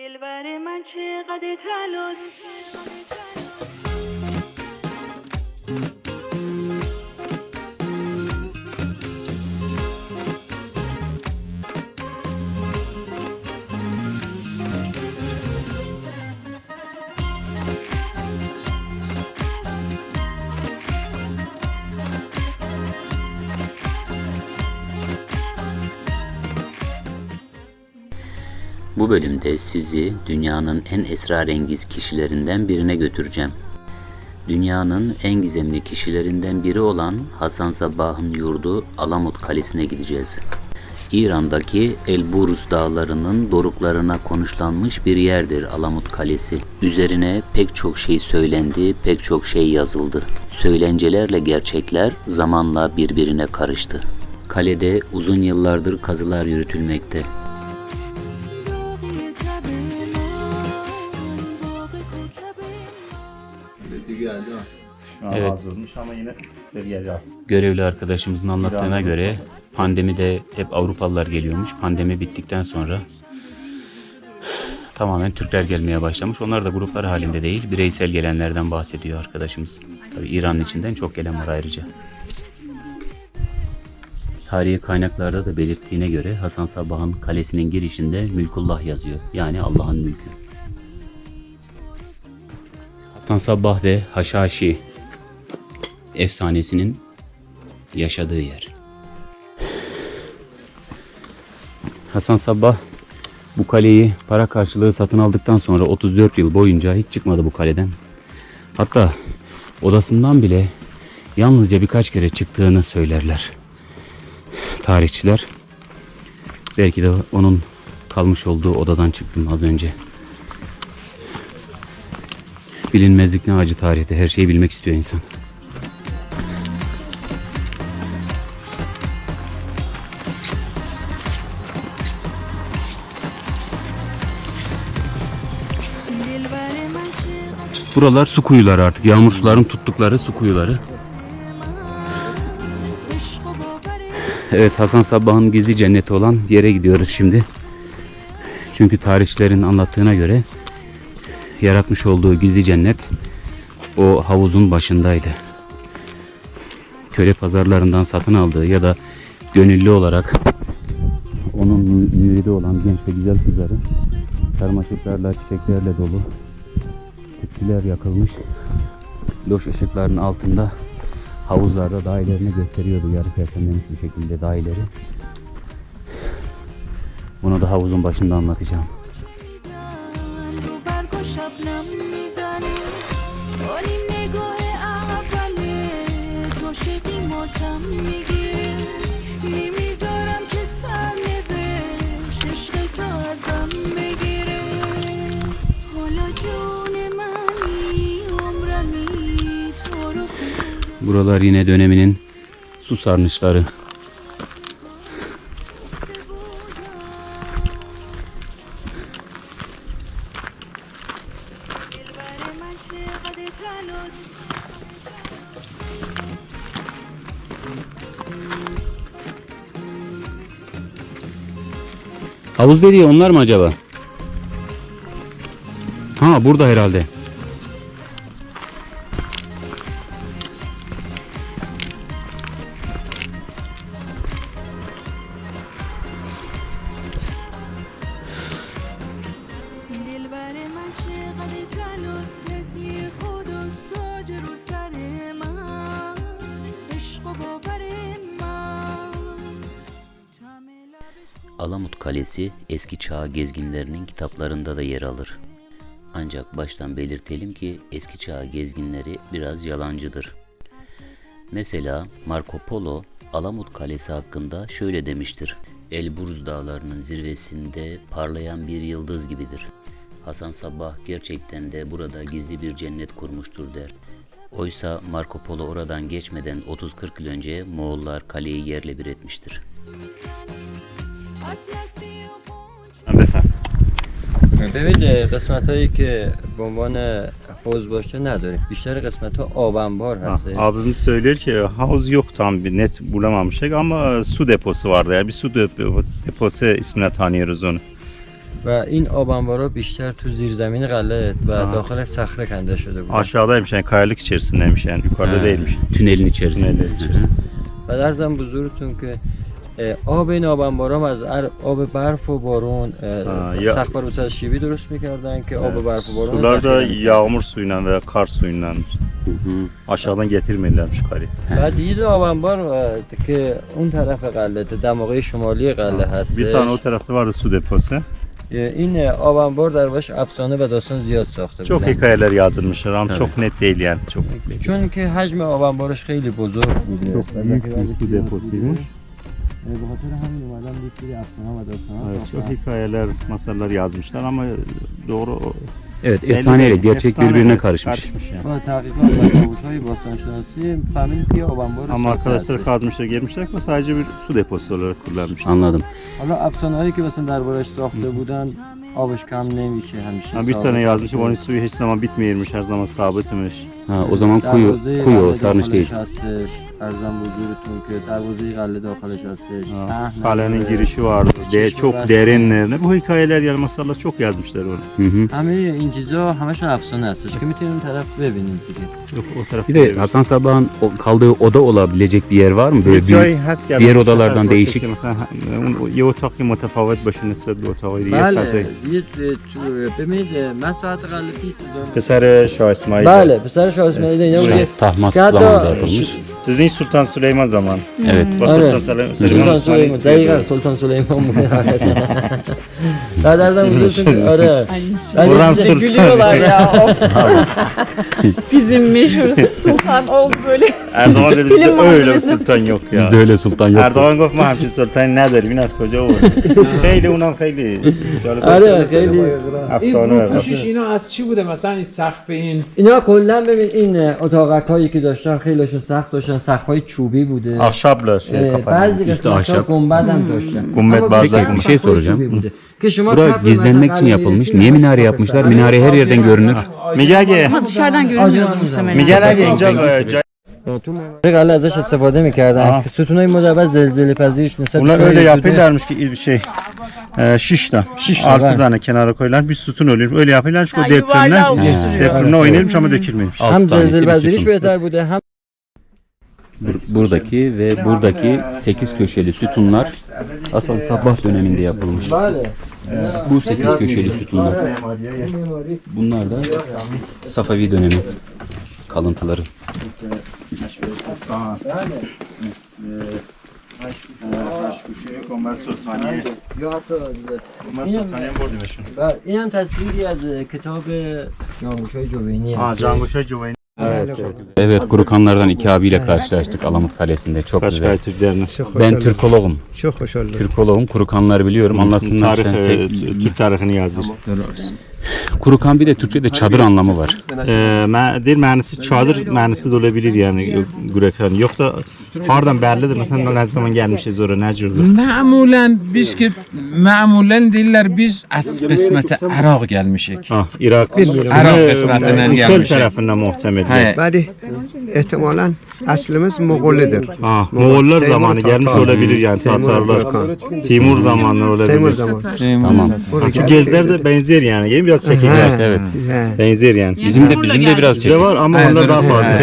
دلبر من چقدر تلاش Bu bölümde sizi dünyanın en esrarengiz kişilerinden birine götüreceğim. Dünyanın en gizemli kişilerinden biri olan Hasan Sabbah'ın yurdu Alamut Kalesi'ne gideceğiz. İran'daki Elburuz dağlarının doruklarına konuşlanmış bir yerdir Alamut Kalesi. Üzerine pek çok şey söylendi, pek çok şey yazıldı. Söylencelerle gerçekler zamanla birbirine karıştı. Kalede uzun yıllardır kazılar yürütülmekte. Şu an Evet. hazırmış ama yine gelecek. Görevli arkadaşımızın anlattığına göre nasıl? pandemide hep Avrupalılar geliyormuş. Pandemi bittikten sonra tamamen Türkler gelmeye başlamış. Onlar da gruplar halinde değil, bireysel gelenlerden bahsediyor arkadaşımız. Tabii İran'ın içinden çok gelen var ayrıca. Tarihi kaynaklarda da belirttiğine göre Hasan Sabbah'ın kalesinin girişinde Mülkullah yazıyor. Yani Allah'ın mülkü. Hasan Sabbah ve Haşhaşi efsanesinin yaşadığı yer. Hasan Sabbah bu kaleyi para karşılığı satın aldıktan sonra 34 yıl boyunca hiç çıkmadı bu kaleden. Hatta odasından bile yalnızca birkaç kere çıktığını söylerler. Tarihçiler. Belki de onun kalmış olduğu odadan çıktım az önce. Bilinmezlik ne acı tarihte. Her şeyi bilmek istiyor insan. Buralar su kuyuları artık. Yağmur suların tuttukları su kuyuları. Evet Hasan Sabbah'ın gizli cenneti olan yere gidiyoruz şimdi. Çünkü tarihçilerin anlattığına göre yaratmış olduğu gizli cennet o havuzun başındaydı. Köle pazarlarından satın aldığı ya da gönüllü olarak onun müridi olan genç ve güzel kızları sarmaşıklarla, çiçeklerle dolu tütsüler yakılmış loş ışıkların altında havuzlarda dahilerini gösteriyordu yarı perçemlemiş bir şekilde dahileri. Bunu da havuzun başında anlatacağım. رو Buralar yine döneminin su sarnıçları. Havuz dediği onlar mı acaba? Ha burada herhalde. Alamut Kalesi eski çağ gezginlerinin kitaplarında da yer alır. Ancak baştan belirtelim ki eski çağ gezginleri biraz yalancıdır. Mesela Marco Polo Alamut Kalesi hakkında şöyle demiştir. Elburz dağlarının zirvesinde parlayan bir yıldız gibidir. Hasan Sabbah gerçekten de burada gizli bir cennet kurmuştur der. Oysa Marco Polo oradan geçmeden 30-40 yıl önce Moğollar kaleyi yerle bir etmiştir. Müzik و پنج Ha, befem. ببین قسمت هایی که به عنوان حوض باشه نداریم بیشتر قسمت ها آبنبار Ha, هست abimiz söylüyor ki havuz yok tam bir net bulamamıştık ama su deposu vardı. Yani bir su deposu, deposu ismine tanıyoruz onu. و این آب انبارا بیشتر تو زیرزمین غله و آه. داخل صخره کنده شده بود Aşağıdaymış yani kayalık içerisindeymiş yani yukarıda Ha, değilmiş. Tünelin içerisinde. Tünelin içerisinde. و در زن بزرگتون که اه، آب این آب انبارا هم از ار- آب برف و بارون آه، یا- سخت بر شیبی درست میکردن که آب برف و بارون Sular da ذخیره yağmur suyuyla veya kar suyuyla Hı hı. aşağıdan getirmirlermiş yukarı. بعد یه آب انبار اه، که اون طرف قله دماغه شمالی قله هست Bir tane o tarafta vardı su deposu. این آب انبار در باش افسانه و داستان زیاد ساخته Çok بودن hikayeler yazılmışlar ama Tabii. çok net değil yani. Çok چون که حجم آب انبارش خیلی بزرگ بوده Çok و büyük دقیقاً bir su یکی deposuymuş. E, bu hatırı hem yumadan büyükleri aslında havada. Evet, çok hikayeler, masallar yazmışlar ama doğru Evet, efsaneyle gerçek efsane birbirine karışmış. karışmış yani. O tarifi olan Avuçay Bostan Şurası, Family Pia Oban Boru. Ama arkadaşlar kazmışlar, gelmişler ama sadece bir su deposu olarak kullanmışlar. Anladım. Ama afsanaları ki basın darbaraş sohbeti budan Alışkan neymiş hemşire. Ha, bir tane yazmışım onun suyu hiç zaman bitmeyirmiş her zaman sabitmiş. Ha o zaman kuyu kuyu sarnıç değil. هستش ارزم بزرگتون که دروازه قلعه داخلش هستش Ha, صحن Kalenin داره. girişi vardı, de, Çeşme çok var. derinlerine. Bu hikayeler yani masallar çok yazmışlar onu. Hı hı. همه این چیزا همش افسانه هستش که میتونیم اون طرف ببینید دیگه Çok o tarafta. Bir de Hasan Sabah'ın o- kaldığı oda olabilecek bir yer var mı? Böyle bir büyük. جایی هست که diğer مثلا odalardan باشه değişik. که مثلا اون یه اتاقی متفاوت باشه نسبت به اتاقای دیگه بله فضایی. یه تو- ببینید من ساعت قلعه پیش پسر شاه اسماعیل بله پسر شاه اسماعیل اینا Şey, میگه tahmas Ya da- zamanında yapılmış. Sizin Sultan Süleyman zaman. Hmm. Evet. Bas Sultan Süleyman. Sultan Süleyman. Süleyman. Sultan Süleyman mı? Nereden biliyorsun ki? Ara. Ay, Ben de Burhan Sultan. gülüyorlar ya. Bizim meşhur Sultan oldu böyle. Erdoğan dedi bize öyle sultan yok ya. Bizde öyle sultan yok. Erdoğan گفت ما همچین sultan نداریم این از کجا بود خیلی اونم خیلی جالب آره خیلی افسانه. پوشش اینا از چی بوده مثلا این سقف این اینا کلا ببین این اتاقک هایی که داشتن خیلیشون سخت داشتن سقف های چوبی بوده اه، kapanıyor. بعضی Üstü قسمت ها ahşap. گنبد هم داشتن گنبد بیشتر bir şey soracağım. که شما Bura gizlenmek için yapılmış. Niye minare yapmışlar? Minare her yerden görünür. میگه اگه Ama dışarıdan görünmüyor آجران muhtemelen. میگن اگه اینجا جای تو معماری قلعه ازش استفاده میکردن آه. که ستونای مدبر زلزله پذیرش نسبت Bunlar به öyle ستونای yapıyorlarmış ki bir şey e, şişten. Şişten, Altı evet. tane kenara koyulan bir sütun oluyor. Öyle yapıyorlarmış ki o Ha, yuvarlağı depremden oluşturuyor. depremden oynayılmış ama dökülmemiş. Altı هم tanesi زلزله bir پذیرش sütun. بهتر بوده هم Bur- Buradaki ve buradaki 8 köşeli sütunlar Hasan Sabah döneminde yapılmış. بله Bu 8 köşeli sütunlar. Bunlar da Safavi dönemi kalıntıları. یا حتی بله، این هم تصویری از کتاب جانگوشای جوینی Ha, هست Canguşa Cüveyni. Evet Kurukanlardan iki abiyle karşılaştık Alamut Kalesi'nde. Çok güzel. Kaşkay Türklerine. Ben Türkologum. Çok hoş oldu. Türkologum. Kurukanları biliyorum. Anlasınlar. Tarih, Sen- e, Türk tarihini yazır. Kuru kambi de Türkçe'de çadır anlamı var. E, mə, dil mənisi çadır mənisi də ola bilər yəni Gürəkan. Yoxsa hardan bəllidir? Məsələn nə zaman gəlmişiz ora, nə cürdür? Məmulən biz ki məmulən deyirlər biz əsas qismətə Əraq gəlmişik. Ah, İraq. Əraq qismətindən gəlmişik. Sol tərəfindən möhtəmil. Bəli. Ehtimalən əslimiz Moğolidir. Ha, Moğollar Teymur zamanı Tatar. gəlmiş ola bilir yəni Teymur Tatarlar. Gürkan. Timur zamanları Teymur bilir. zamanı. Tamam. Orada Şu gezler de benzer yani. Yeni biraz çekik. Hə, Evet. hə, Benzer yani. Bizim de bizim de biraz çekim. var ama onlar daha fazla.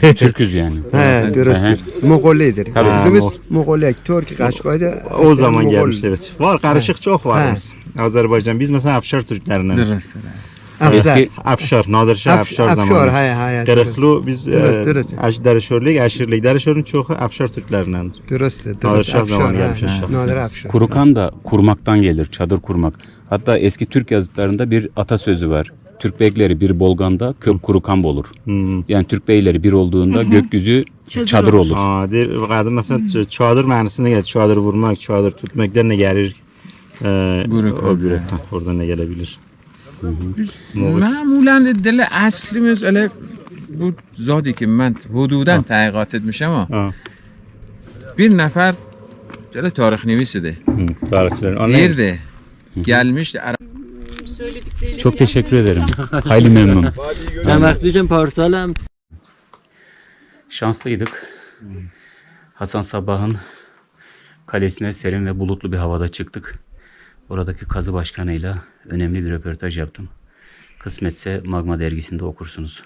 Türküz yani. hə, dürüstdür. Moğolidir. Tabii. Bizimiz Mo- Moğoliyak, Türk, Qaşqayda. O zaman gelmiş evet. Var karışık çok var. biz. Azerbaycan. Biz mesela Afşar Türklerinden. Dürüst. Afşar. Eski Afşar, Nadir Şah Afş- Afşar Afşar, zamanı. hə, hə, dürüst. Qırıqlı biz Dürüst, dürüst. Dərişörlük, Əşirlik. Dərişörün çoxu Afşar Türklerindən. Dürüstdür. Nadir dürüst. Şah zamanı hə, aşağı. Nadir Afşar. Kurukan da kurmaktan gelir, çadır kurmak. Hatta eski Türk yazıtlarında bir atasözü var. Türk beyleri bir bolganda kök kurukan olur. Hmm. Yani Türk beyleri bir olduğunda gökyüzü çadır, olur. Aa, deyir, qədim məsələn çadır mənisinə gəlir. Çadır vurmaq, çadır tutmaqdan nə gəlir? Ee, Qürük. o qürük. Ha, Oradan nə gələ bilər? معمولا دل اصلیmiz elə bu zadi ki mən hududan tədqiqat etmişəm amma Ha. bir nəfər elə tarix nivisidir. Hı, tarixçilərin. Anlayır. Deyirdi. Gəlmişdi Ərəb Söylediklerini Çok biraz teşekkür ederim. Hayli memnun. چند وقت پیشم پارسالم Şanslıydık. Hasan Sabah'ın kalesine serin ve bulutlu bir havada çıktık. Oradaki kazı başkanıyla önemli bir röportaj yaptım. Kısmetse Magma dergisinde okursunuz.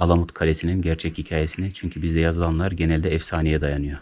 Alamut Kalesi'nin gerçek hikayesini çünkü bizde yazılanlar genelde efsaneye dayanıyor.